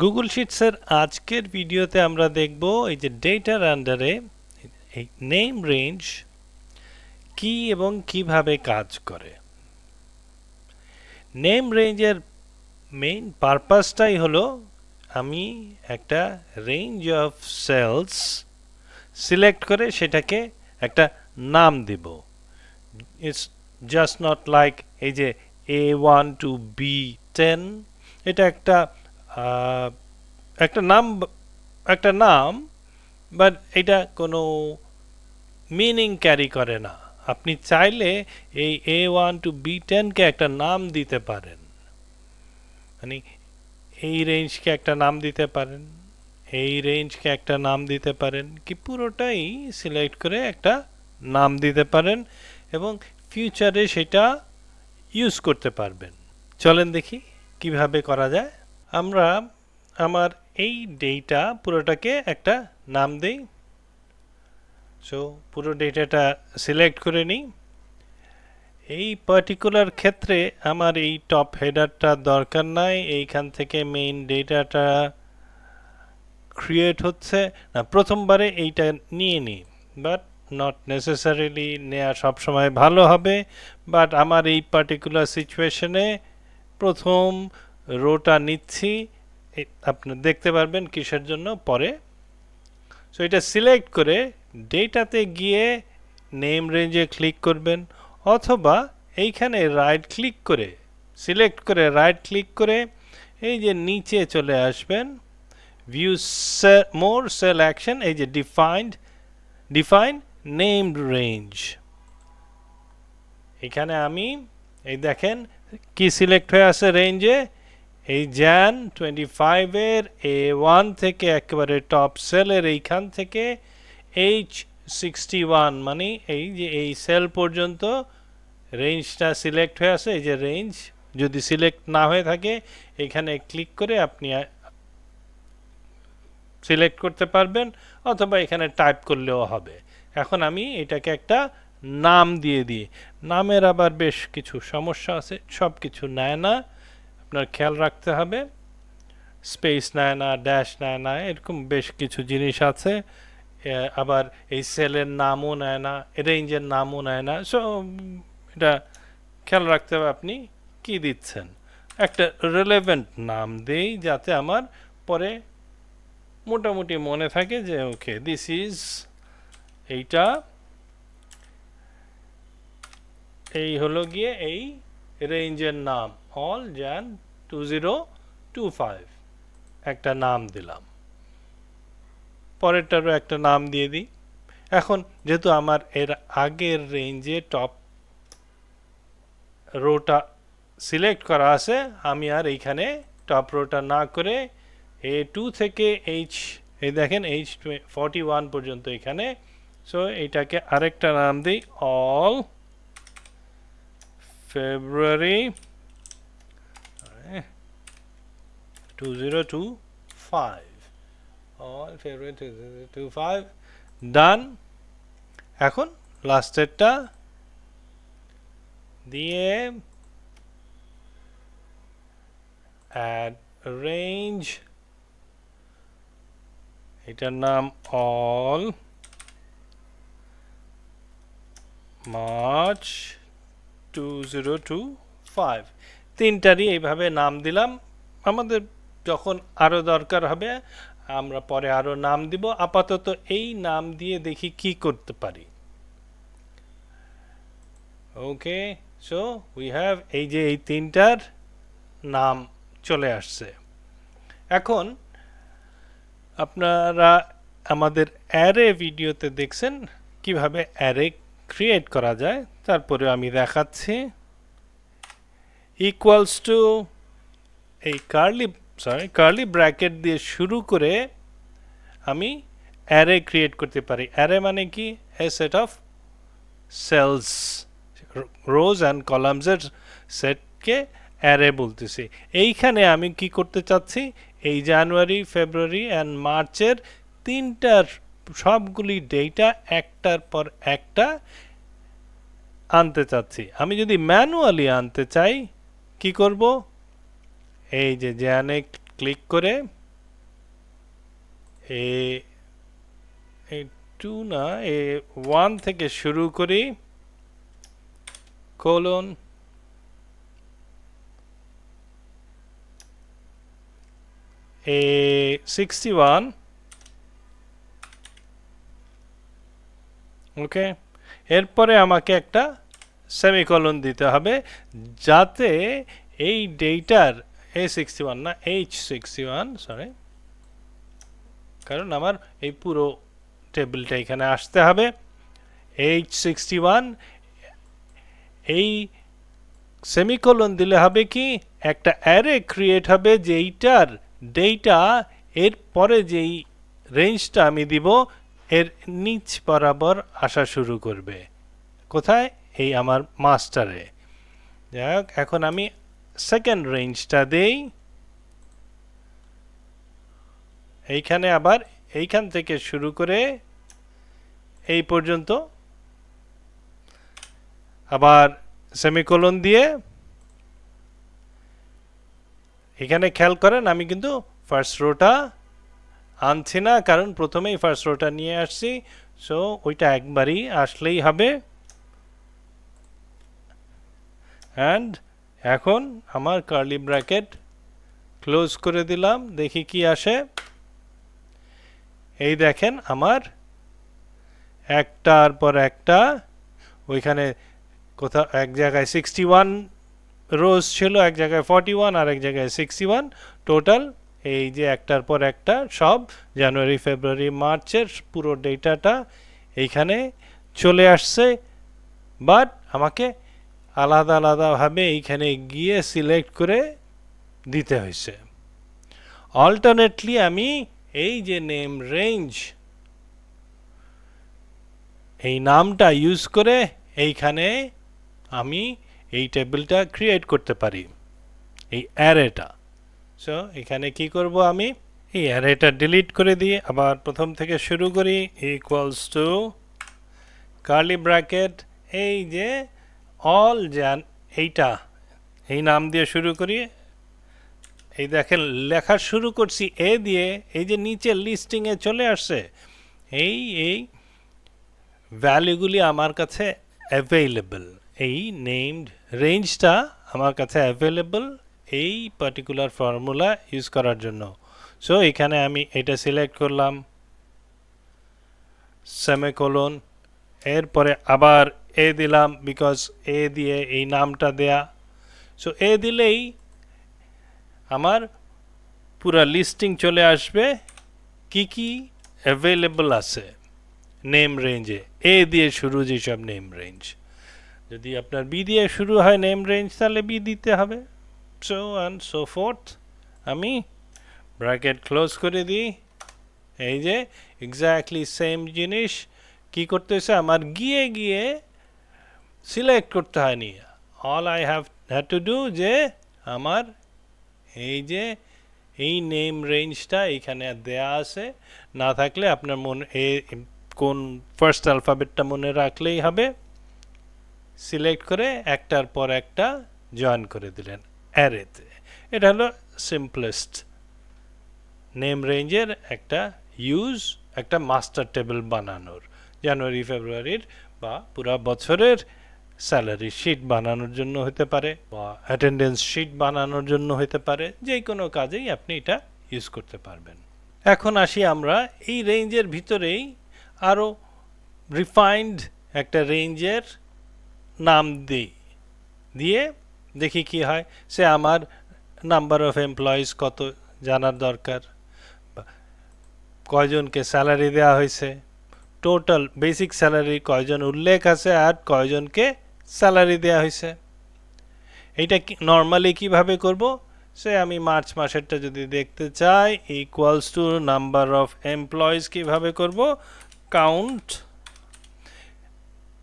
Google শিটসের আজকের ভিডিওতে আমরা দেখব এই যে ডেটার আন্ডারে এই নেম রেঞ্জ কি এবং কীভাবে কাজ করে। নেম রেঞ্জের মেইন পারপাসটাই হলো আমি একটা রেঞ্জ অফ সেলস সিলেক্ট করে সেটাকে একটা নাম দিব। ইটস জাস্ট নট লাইক এই যে A one to B ten এটা একটা একটা নাম একটা নাম বাট এটা কোনো মিনিং ক্যারি করে না। আপনি চাইলে এই এ ওয়ান টু বি টেনকে একটা নাম দিতে পারেন। মানে এই রেঞ্জকে একটা নাম দিতে পারেন, এই রেঞ্জকে একটা নাম দিতে পারেন, কি পুরোটাই সিলেক্ট করে একটা নাম দিতে পারেন এবং ফিউচারে সেটা ইউজ করতে পারবেন। চলেন দেখি কীভাবে করা যায়। আমরা আমার এই ডেটা পুরোটাকে একটা নাম দেই। সো পুরো ডেটাটা সিলেক্ট করে নিই। এই পার্টিকুলার ক্ষেত্রে আমার এই টপ হেডারটা দরকার নাই। এইখান থেকে মেইন ডেটাটা ক্রিয়েট হচ্ছে। না, প্রথমবারে এইটা নিয়ে নিই। বাট নট নেসেসারিলি নেওয়া সবসময় ভালো হবে। বাট আমার এই পার্টিকুলার সিচুয়েশনে প্রথম রোটা নিচ্ছি আপনি দেখতে পারবেন কিসের জন্য পরে। সো এটা সিলেক্ট করে ডেটাতে গিয়ে নেম রেঞ্জে ক্লিক করবেন অথবা এইখানে রাইট ক্লিক করে, সিলেক্ট করে রাইট ক্লিক করে এই যে নিচে চলে আসবেন ভিউ মোর সেল অ্যাকশন এই যে ডিফাইন্ড ডিফাইন নেমড রেঞ্জ এখানে আমি, এই দেখেন কি সিলেক্ট হয়ে আছে রেঞ্জে এই জ্যান টোয়েন্টি ফাইভের এ ওয়ান থেকে একেবারে টপ সেলের এইখান থেকে এইচ সিক্সটি ওয়ান মানে এই যে এই সেল পর্যন্ত রেঞ্জটা সিলেক্ট হয়ে আছে এই যে রেঞ্জ যদি সিলেক্ট না হয়ে থাকে, এখানে ক্লিক করে আপনি সিলেক্ট করতে পারবেন অথবা এখানে টাইপ করলেও হবে। এখন আমি এটাকে একটা নাম দিয়ে দিই। নামের আবার বেশ কিছু সমস্যা আছে সব কিছু নেয় না। আপনার খেয়াল রাখতে হবে। স্পেস নেয় না ড্যাশ নেয় না এরকম বেশ কিছু জিনিস আছে। আবার এই সেলের নামও নেয় না রেঞ্জের নামও নেয় না। সো এটা খেয়াল রাখতে হবে আপনি কি দিচ্ছেন। একটা রেলেভেন্ট নাম দেই যাতে আমার পরে মোটামুটি মনে থাকে যে ওকে দিস ইজ এইটা। এই হলো গিয়ে এই রেঞ্জের নাম all Jan two zero two five একটা নাম দিলাম। পরেরটারও একটা নাম দিয়ে দিই। এখন যেহেতু আমার এর আগের রেঞ্জে টপ রোটা সিলেক্ট করা আছে, আমি আর এইখানে টপ রোটা না করে এ টু থেকে এইচ এই দেখেন এইচ ফর্টি ওয়ান পর্যন্ত এখানে। সো এইটাকে আরেকটা নাম দিই। All February two zero two five all February two zero two five done এখন লাস্টেরটা দিয়ে অ্যাড রেঞ্জ এটার নাম all March two zero two five তিনটারই এইভাবে নাম দিলাম। আমাদের যখন আরও দরকার হবে, আমরা পরে আরও নাম দিব। আপাতত এই নাম দিয়ে দেখি কি করতে পারি। ওকে, সো উই হ্যাভ এই যে এই তিনটার নাম চলে আসছে। এখন আপনারা আমাদের অ্যারে ভিডিওতে দেখছেন কীভাবে অ্যারে ক্রিয়েট করা যায়। তারপরে আমি দেখাচ্ছি। ইকুয়ালস টু এই কার্লি সরি কার্লি ব্র্যাকেট দিয়ে শুরু করে আমি অ্যারে ক্রিয়েট করতে পারি। অ্যারে মানে কি? A set of cells rows and কলামসের সেটকে অ্যারে বলতেছি। এইখানে আমি কি করতে চাচ্ছি? এই জানুয়ারি, ফেব্রুয়ারি অ্যান্ড মার্চের তিনটার সবগুলি ডেটা একটার পর একটা আনতে চাচ্ছি। আমি যদি ম্যানুয়ালি আনতে চাই, কি করব? এই যে জ্যানে ক্লিক করে, এ টু না, এ ওয়ান থেকে শুরু করি colon A sixty one okay? এরপরে আমাকে একটা সেমিকলন দিতে হবে, যাতে এই ডেটার এ সিক্সটি ওয়ান না? এইচ সিক্সটি ওয়ান সরি কারণ আমার এই পুরো টেবিলটা এখানে আসতে হবে। এইচ সিক্সটি ওয়ান এই সেমিকোলন দিলে হবে কি? একটা অ্যারে ক্রিয়েট হবে যেইটার ডেটা এর পরে যেই রেঞ্জটা আমি দিব, এর নিচ বরাবর আসা শুরু করবে। কোথায়? এই আমার মাস্টারে যাই হোক এখন আমি সেকেন্ড রেঞ্জটা দেই। এইখানে আবার এইখান থেকে শুরু করে এই পর্যন্ত। আবার সেমিকোলন দিয়ে। এখানে খেয়াল করেন, আমি কিন্তু ফার্স্ট রোটা আনছি না, কারণ প্রথমেই ফার্স্ট রোটা নিয়ে আসছি। সো ওইটা একবারই আসলেই হবে। অ্যান্ড এখন আমার কার্লি ব্র্যাকেট ক্লোজ করে দিলাম, দেখি কি আসে। এই দেখেন আমার একটার পর একটা, ওইখানে কোথাও এক জায়গায় সিক্সটি ওয়ান রোজ ছিল, এক জায়গায় ফর্টি ওয়ান আর এক জায়গায় সিক্সটি ওয়ান টোটাল এই যে একটার পর একটা, সব জানুয়ারি ফেব্রুয়ারি মার্চের পুরো ডেটাটা এইখানে চলে আসছে। বাট আমাকে আলাদা আলাদাভাবে এইখানে গিয়ে সিলেক্ট করে দিতে হয়েছে। অল্টারনেটলি আমি এই যে নেম রেঞ্জ এই নামটা ইউজ করে এইখানে আমি এই টেবিলটা ক্রিয়েট করতে পারি। এই অ্যারেটা সো এখানে কি করব আমি? এই অ্যারেটা ডিলিট করে দিয়ে আবার প্রথম থেকে শুরু করি ইকুয়ালস টু কার্লি ব্র্যাকেট এই যে অল জ্যান এইটা, এই নাম দিয়ে শুরু করি। এই দেখেন, লেখা শুরু করছি এ দিয়ে, এই যে নিচে লিস্টিংয়ে চলে আসছে, এই এই ভ্যালুগুলি আমার কাছে অ্যাভেলেবল এই নেমড রেঞ্জটা আমার কাছে অ্যাভেলেবল এই পার্টিকুলার ফর্মুলা ইউজ করার জন্য। সো এখানে আমি এটা সিলেক্ট করলাম সেমিকোলন এরপরে আবার এ দিলাম বিকজ এ দিয়ে এই নামটা দেয়া। সো এ দিলেই আমার পুরা লিস্টিং চলে আসবে কি কি অ্যাভেলেবল আছে নেম রেঞ্জে এ। দিয়ে শুরু যেসব নেম রেঞ্জ যদি আপনার বি দিয়ে শুরু হয় নেম রেঞ্জ তাহলে বি দিতে হবে। সো অ্যান্ড সো ফোর্থ আমি ব্র্যাকেট ক্লোজ করে দিই। এই যে এক্স্যাক্টলি সেম জিনিস। কি করতেছে? আমার গিয়ে গিয়ে সিলেক্ট করতে হয়নি। All I have had to do যে আমার এই যে এই নেম রেঞ্জটা এখানে দেয়া আছে, না থাকলে আপনার মনে এ কোন ফার্স্ট অ্যালফাবেটটা মনে রাখলেই হবে। সিলেক্ট করে একটার পর একটা জয়েন করে দিলেন অ্যারেতে এটা হলো সিম্পলেস্ট নেম রেঞ্জের একটা ইউজ একটা মাস্টার টেবিল বানানোর। জানুয়ারি, ফেব্রুয়ারির বা পুরা বছরের স্যালারি শিট বানানোর জন্য হতে পারে বা অ্যাটেন্ডেন্স শিট বানানোর জন্য হতে পারে, যে কোনো কাজেই আপনি এটা ইউজ করতে পারবেন। এখন আসি আমরা এই রেঞ্জের ভিতরেই আরও রিফাইন্ড একটা রেঞ্জের নাম দিই। দিয়ে দেখি কি হয়, সে আমার নাম্বার অফ এমপ্লয়িজ কত জানার দরকার কয়জনকে স্যালারি দেওয়া হয়েছে, টোটাল বেসিক স্যালারি কয়জন উল্লেখ আছে আর কয়জনকে স্যালারি দেওয়া হয়েছে। এইটা নর্মালি কীভাবে করব? সে আমি মার্চ মাসেরটা যদি দেখতে চাই equals to number of employees কীভাবে করব? কাউন্ট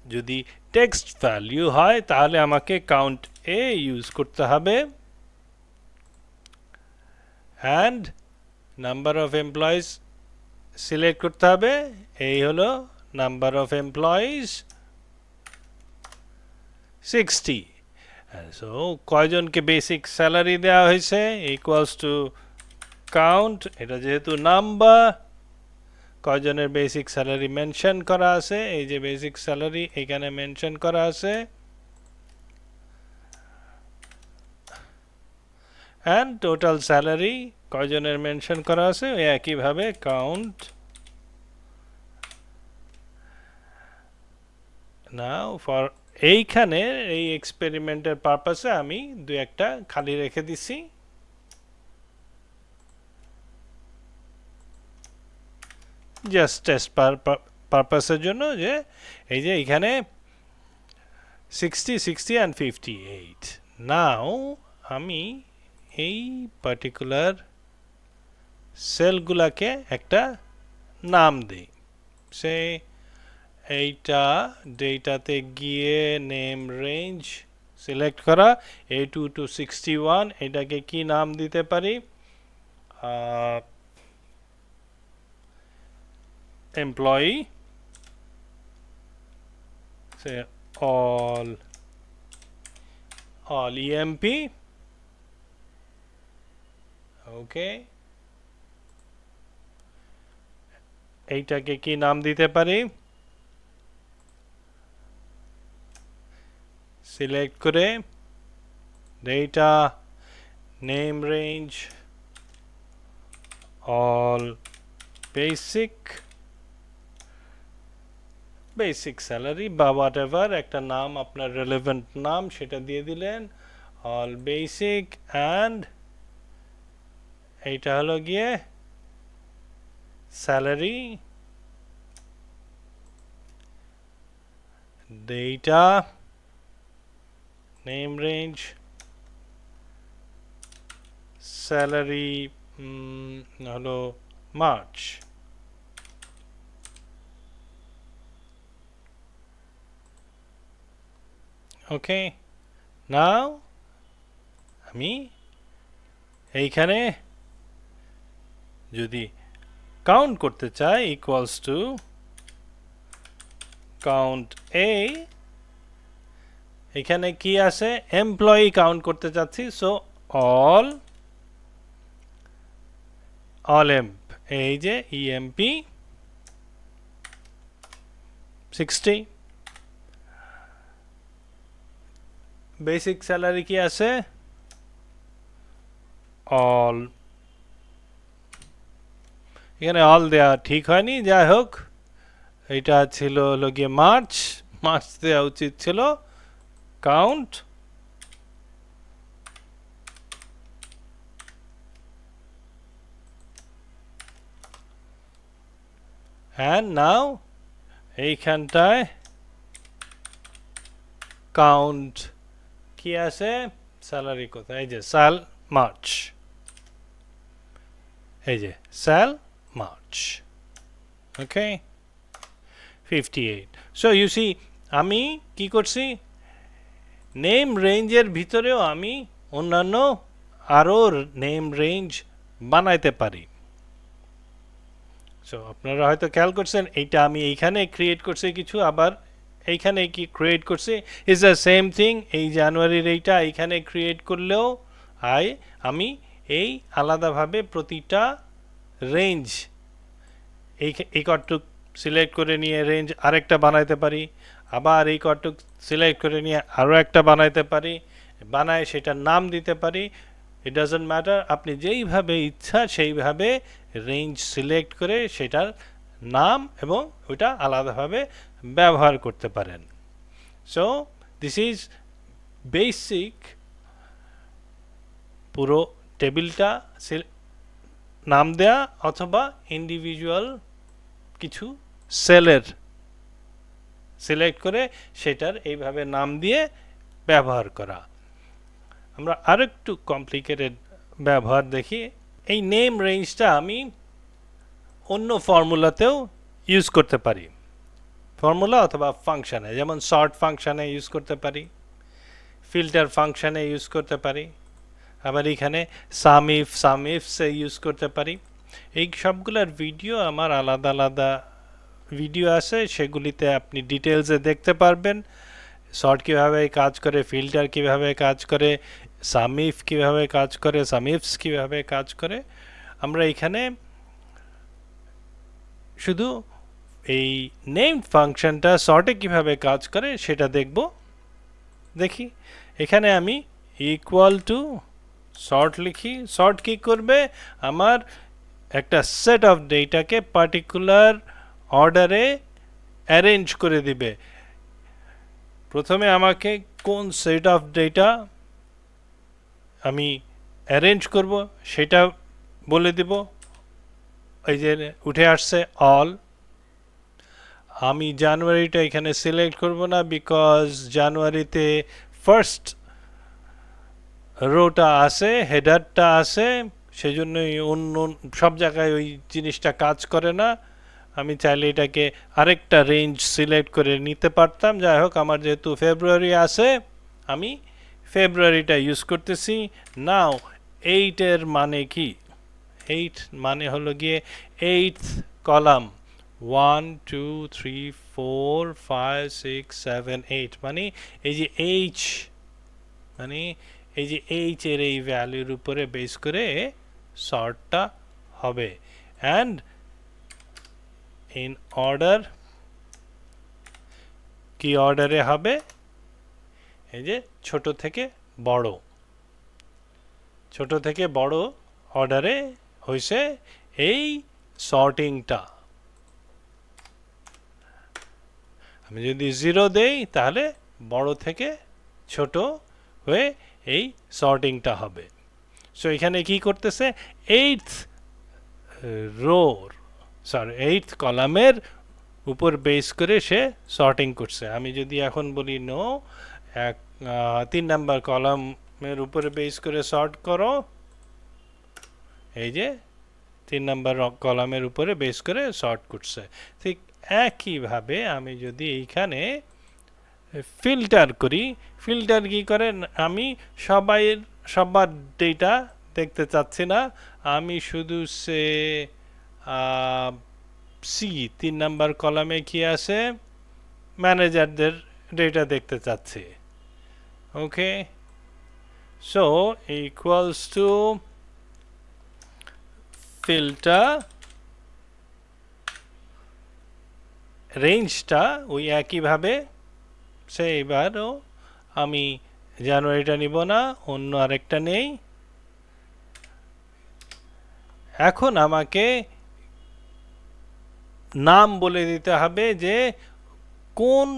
যদি টেক্সট ভ্যালিউ হয়, তাহলে আমাকে কাউন্ট এ ইউজ করতে হবে। And number of employees select করতে হবে। এই হলো number of employees sixty so কয়জনকে basic salary দেওয়া হয়েছে? ইকুয়ালস টু কাউন্ট এটা যেহেতু নাম্বার কয়জনের বেসিক স্যালারি মেনশন করা আছে? এই যে বেসিক স্যালারি এখানে মেনশন করা আছে। অ্যান্ড টোটাল স্যালারি কয়জনের মেনশন করা আছে? ওই একইভাবে কাউন্ট নাও ফর এইখানে এই এক্সপেরিমেন্টের পারপাসে আমি দু একটা খালি রেখে দিছি। জাস্ট টেস্ট পারপাসের জন্য যে এই যে এখানে sixty sixty and fifty eight now আমি এই পার্টিকুলার সেলগুলাকে একটা নাম দিই। সে এইটা ডেটাতে গিয়ে নেম রেঞ্জ সিলেক্ট করা A two to sixty one এটাকে কি নাম দিতে পারি employee say all all EMP okay এইটাকে কি নাম দিতে পারি সিলেক্ট করে data name range all basic basic salary বা হোয়াট একটা নাম, আপনার রেলেভেন্ট নাম, সেটা দিয়ে দিলেন অল বেসিক অ্যান্ড এইটা হলো গিয়ে salary data name range, salary হলো মার্চ ওকে নাও আমি এইখানে যদি কাউন্ট করতে চাই ইকুয়ালস টু কাউন্ট এ এখানে কি আছে? এমপ্লয়ি কাউন্ট করতে চাচ্ছি সো অল অল এম্প এই যে ইএমপি সিক্সটি বেসিক স্যালারি কি আছে? অল এখানে অল দেওয়া ঠিক হয়নি, যাই হোক। এটা ছিল হলো গিয়ে মার্চ মার্চ দেওয়া উচিত ছিল। Count. And now এইখানটায় কাউন্ট কি আছে? স্যালারি কোথায়? এই যে স্যাল মার্চ এই যে sal March okay fifty eight so you see আমি কি করছি? নেম রেঞ্জের ভিতরেও আমি অন্যান্য আরও নেম রেঞ্জ বানাইতে পারি। সো আপনারা হয়তো খেয়াল করছেন, এইটা আমি এইখানে ক্রিয়েট করছি কিছু, আবার এইখানে কি ক্রিয়েট করছি? ইজ দ্য সেম থিং এই জানুয়ারির এইটা এইখানে ক্রিয়েট করলেও আই আমি এই আলাদাভাবে প্রতিটা রেঞ্জ এই এই কটটুক সিলেক্ট করে নিয়ে রেঞ্জ আরেকটা বানাইতে পারি, আবার এই কটুক সিলেক্ট করে নিয়ে আরও একটা বানাইতে পারি, বানায় সেটার নাম দিতে পারি ইট ডাজন্ট ম্যাটার আপনি যেইভাবে ইচ্ছা সেইভাবে রেঞ্জ সিলেক্ট করে সেটার নাম এবং ওটা আলাদাভাবে ব্যবহার করতে পারেন। সো দিস ইজ বেসিক পুরো টেবিলটা নাম দেয়া অথবা ইন্ডিভিজুয়াল কিছু সেলের সিলেক্ট করে সেটার এইভাবে নাম দিয়ে ব্যবহার করা। আমরা আরেকটু কমপ্লিকেটেড ব্যবহার দেখি। এই নেম রেঞ্জটা আমি অন্য ফর্মুলাতেও ইউজ করতে পারি। ফর্মুলা অথবা ফাংশানে, যেমন শর্ট ফাংশানে ইউজ করতে পারি, ফিল্টার ফাংশানে ইউজ করতে পারি, আবার এখানে সামিফ সামিফসে ইউজ করতে পারি। এই সবগুলোর ভিডিও আমার আলাদা আলাদা ভিডিও আছে সেগুলিতে আপনি ডিটেলসে দেখতে পারবেন। শর্ট কীভাবে কাজ করে ফিল্টার কীভাবে কাজ করে সামিফ কীভাবে কাজ করে সামিফস কীভাবে কাজ করে। আমরা এখানে শুধু এই নেম ফাংশনটা শর্টে কীভাবে কাজ করে, সেটা দেখব। দেখি। এখানে আমি ইকুয়াল টু শর্ট লিখি। শর্ট কি করবে? আমার একটা সেট অফ ডেটাকে পার্টিকুলার অর্ডারে অ্যারেঞ্জ করে দিবে। প্রথমে আমাকে কোন সেট অফ ডেটা আমি অ্যারেঞ্জ করব, সেটা বলে দিব। এই যে উঠে আসছে অল আমি জানুয়ারিটা এখানে সিলেক্ট করব না বিকজ জানুয়ারিতে ফার্স্ট রোটা আছে হেডারটা আছে, সেজন্যই অন্য সব জায়গায় ওই জিনিসটা কাজ করে না। আমি চাইলে এটাকে আরেকটা রেঞ্জ সিলেক্ট করে নিতে পারতাম। যাই হোক, আমার যেহেতু ফেব্রুয়ারি আছে, আমি ফেব্রুয়ারিটা ইউজ করতেছি। নাও এইটের মানে কি? এইট মানে হলো গিয়ে eight column one two three four five six seven eight মানে এই যে এইচ মানে এই যে এইচ এর এই ভ্যালুর উপরে বেস করে শর্টটা হবে। অ্যান্ড ইন অর্ডার কি অর্ডারে হবে? এই যে ছোট থেকে বড়। ছোট থেকে বড় অর্ডারে হয়েছে এই সর্টিংটা আমি যদি জিরো দেই, তাহলে বড় থেকে ছোট হয়ে এই সর্টিংটা হবে। সো এখানে কি করতেছে? এইথ রোর সরি এইথ কলামের উপর বেস করে সে সর্টিং করছে। আমি যদি এখন বলি নো এক তিন নাম্বার কলামের উপরে বেস করে সর্ট করো। এই যে, তিন নাম্বার কলামের উপরে বেস করে সর্ট করছে। ঠিক একইভাবে আমি যদি এইখানে ফিল্টার করি ফিল্টার কি করে? আমি সবাই সবার ডেটা দেখতে চাচ্ছি না। আমি শুধু সে সি তিন নাম্বার কলামে কি আছে? ম্যানেজারদের ডেটা দেখতে চাচ্ছি। Okay so equals to filter রেঞ্জটা ওই একইভাবে। সে এবারও আমি জানুয়ারিটা নিব না, অন্য আরেকটা নেই। এখন আমাকে নাম বলে দিতে হবে যে কোন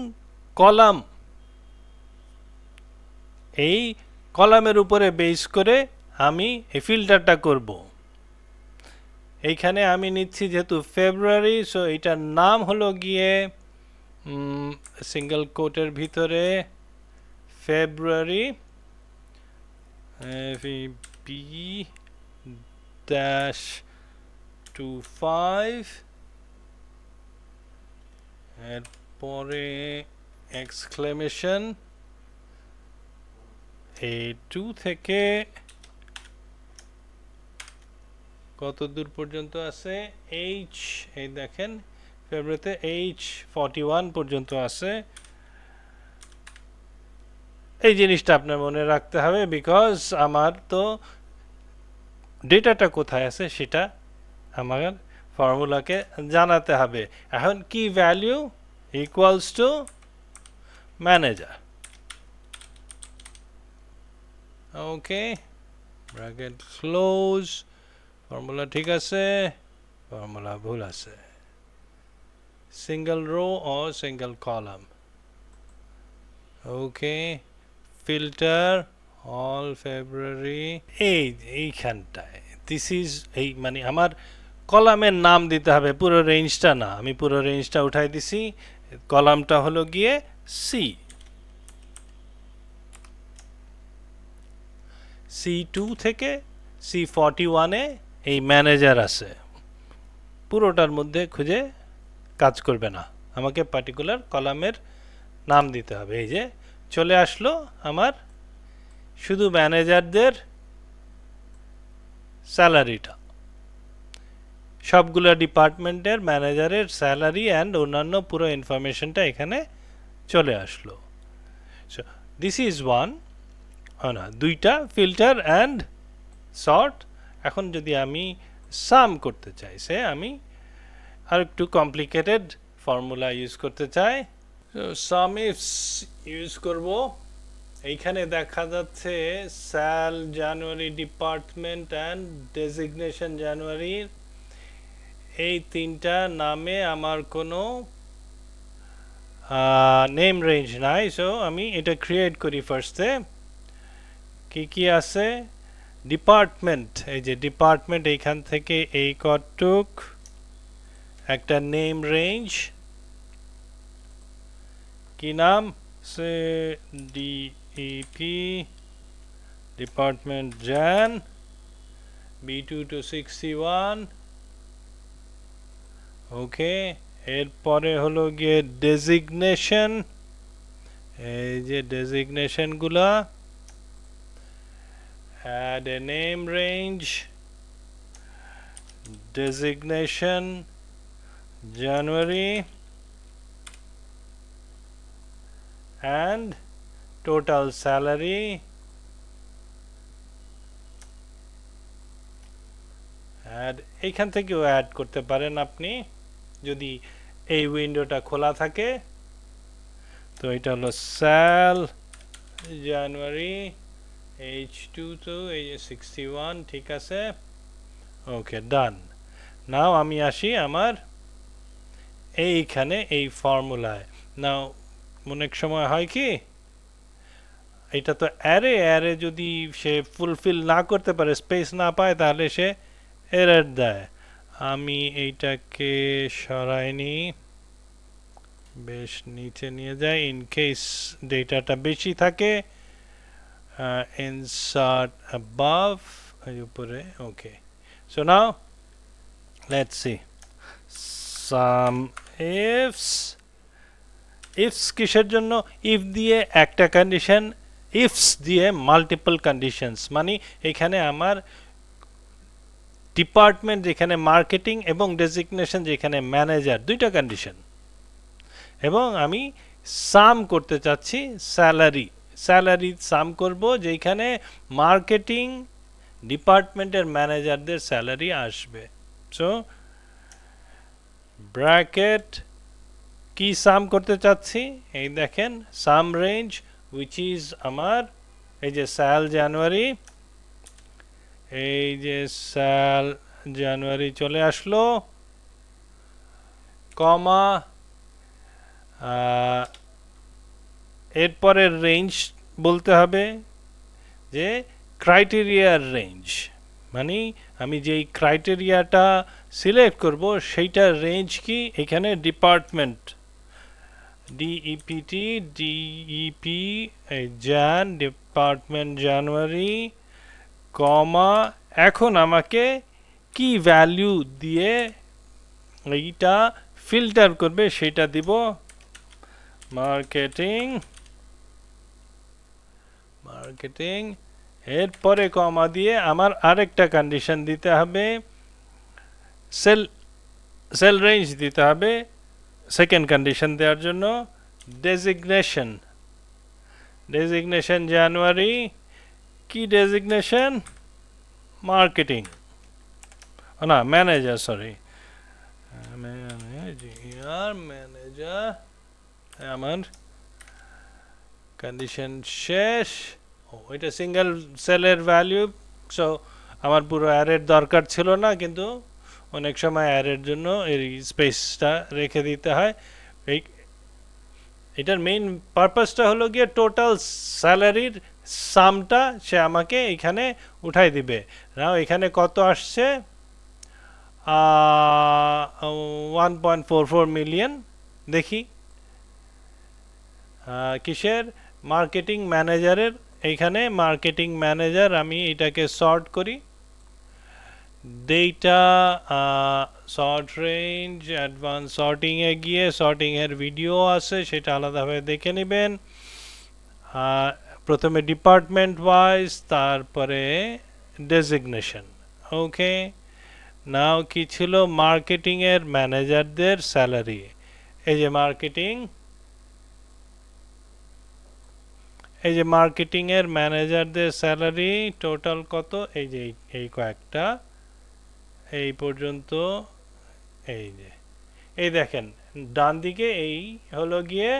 কলাম, এই কলামের উপরে বেস করে আমি এই ফিল্টারটা করব। এইখানে আমি নিচ্ছি যেহেতু ফেব্রুয়ারি, সো এটার নাম হলো গিয়ে সিঙ্গেল কোটের ভিতরে February B dash two five এরপরে এক্সক্লেমেশন এই টু থেকে কত দূর পর্যন্ত আছে? এইচ এই দেখেন, ফেব্রুয়ারিতে এইচ ফর্টি ওয়ান পর্যন্ত আছে। এই জিনিসটা আপনার মনে রাখতে হবে বিকজ আমার তো ডেটাটা কোথায় আছে সেটা আমার ফর্মুলাকে জানাতে হবে। এখন কি value equals to manager okay bracket close formula ঠিক আছে ফর্মুলা ভুল আছে। সিঙ্গেল রো ও single column okay filter all February এই এইখানটায়। দিস ইজ এই মানে আমার কলামের নাম দিতে হবে, পুরো রেঞ্জটা না। আমি পুরো রেঞ্জটা উঠাই দিছি। কলামটা হলো গিয়ে সি সি টু থেকে সি ফর্টি ওয়ানে এই ম্যানেজার আছে। পুরোটার মধ্যে খুঁজে কাজ করবে না। আমাকে পার্টিকুলার কলামের নাম দিতে হবে। এই যে চলে আসলো আমার শুধু ম্যানেজারদের স্যালারিটা সবগুলো ডিপার্টমেন্টের ম্যানেজারের স্যালারি অ্যান্ড অন্যান্য পুরো ইনফরমেশনটা এখানে চলে আসলো। সো দিস ইজ ওয়ান না, দুইটা ফিল্টার অ্যান্ড সর্ট এখন যদি আমি সাম করতে চাই, সে আমি আর একটু কমপ্লিকেটেড ফর্মুলা ইউজ করতে চাই। সাম ইফস ইউজ করব। এইখানে দেখা যাচ্ছে sal January department and designation জানুয়ারির এই তিনটা নামে আমার কোনো নেম রেঞ্জ নাই সো আমি এটা ক্রিয়েট করি ফার্স্টে কি কি আছে? ডিপার্টমেন্ট এই যে ডিপার্টমেন্ট এইখান থেকে এই কটুক একটা নেম রেঞ্জ কি নাম? Say DEP department Jan B two two sixty one okay এরপরে হলো গিয়ে ডেজিগনেশন এই যে ডেজিগনেশনগুলো add a name range designation January and total salary add এইখান থেকেও অ্যাড করতে পারেন আপনি। যদি এই উইন্ডোটা খোলা থাকে, তো এটা হলো স্যাল জানুয়ারি এইচ টু তো এই সিক্সটি ওয়ান ঠিক আছে? ওকে ডান নাও আমি আসি আমার এইখানে এই ফর্মুলায় নাও অনেক সময় হয় কি, এটা তো অ্যারে অ্যারে যদি সে ফুলফিল না করতে পারে স্পেস না পায়, তাহলে সে এরার দেয়। আমি এইটাকে সরাইনি বেশ নিচে নিয়ে যাই ইন কেস ডেটাটা বেশি থাকে above, এই উপরে, okay. So now, let's see. Some ifs. Ifs কিসের জন্য? ইফ দিয়ে একটা কন্ডিশন ইফস দিয়ে মাল্টিপল কন্ডিশনস মানে এখানে আমার ডিপার্টমেন্ট যেখানে মার্কেটিং এবং ডেজিগনেশন যেখানে ম্যানেজার, দুইটা কন্ডিশন এবং আমি সাম করতে চাচ্ছি স্যালারি স্যালারি সাম করব যেখানে মার্কেটিং ডিপার্টমেন্টের ম্যানেজারদের স্যালারি আসবে। সো ব্র্যাকেট কি সাম করতে চাচ্ছি? এই দেখেন সাম রেঞ্জ উইচ ইজ আমার, এই যে স্যাল জানুয়ারি এই যে সাল জানুয়ারি চলে আসলো, কমা এরপরের রেঞ্জ বলতে হবে যে ক্রাইটেরিয়ার রেঞ্জ মানে আমি যেই ক্রাইটেরিয়াটা সিলেক্ট করব সেইটার রেঞ্জ কি এখানে department DEPT DEP Jan department January comma এখন আমাকে কি ভ্যালু দিয়ে এইটা ফিল্টার করবে সেটা দিব মার্কেটিং মার্কেটিং এরপরে কমা দিয়ে আমার আরেকটা কন্ডিশন দিতে হবে সেল সেল রেঞ্জ দিতে হবে সেকেন্ড কন্ডিশন দেওয়ার জন্য ডেজিগনেশন ডেজিগনেশন জানুয়ারি কি ডেজিগনেশন মার্কেটিং না ম্যানেজার সরি ম্যানেজার ম্যানেজার আমার কন্ডিশন শেষ. ও এটা সিঙ্গেল সেলের ভ্যালু সো আমার পুরো অ্যারের দরকার ছিল না, কিন্তু অনেক সময় অ্যারের জন্য এই স্পেসটা রেখে দিতে হয়। এই, এটার মেইন পারপাসটা হলো গিয়ে টোটাল স্যালারির সামটা সে আমাকে এখানে উঠাই দিবে। নাও, এখানে কত আসছে? One point four four million দেখি। কিসের? মার্কেটিং ম্যানেজারের। এইখানে মার্কেটিং ম্যানেজার, আমি এটাকে সর্ট করি। ডেটা শর্ট রেঞ্জ অ্যাডভান্স শর্টিংয়ে গিয়ে শর্টিংয়ের ভিডিও আছে, সেটা আলাদাভাবে দেখে নেবেন। প্রথমে ডিপার্টমেন্ট ওয়াইজ তারপরে ডেজিগনেশন ওকে নাও কি ছিল? মার্কেটিংয়ের ম্যানেজারদের স্যালারি এই যে মার্কেটিং এই যে মার্কেটিং এর ম্যানেজারদের স্যালারি টোটাল কত? এই যে এই কয়েকটা। এই পর্যন্ত, এই যে। এই দেখেন ডান দিকে এই হলো গিয়ে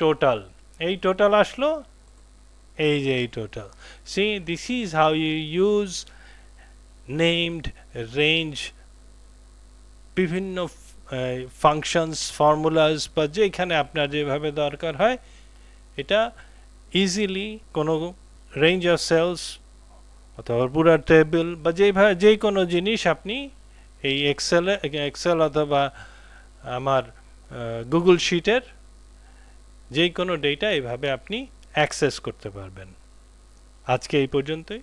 টোটাল এই টোটাল আসলো এই যে এই total see this is how you use named range বিভিন্ন ফাংশনস ফর্মুলাস বা যেখানে আপনার যেভাবে দরকার হয়, এটা ইজিলি কোনো রেঞ্জ অফ সেলস অথবা পুরা টেবিল বা যেভাবে, যে কোনো জিনিস আপনি এই এক্সেলে এক্সেল অথবা আমার গুগল শিটের যে কোনো ডেটা এভাবে আপনি অ্যাক্সেস করতে পারবেন। আজকে এই পর্যন্তই।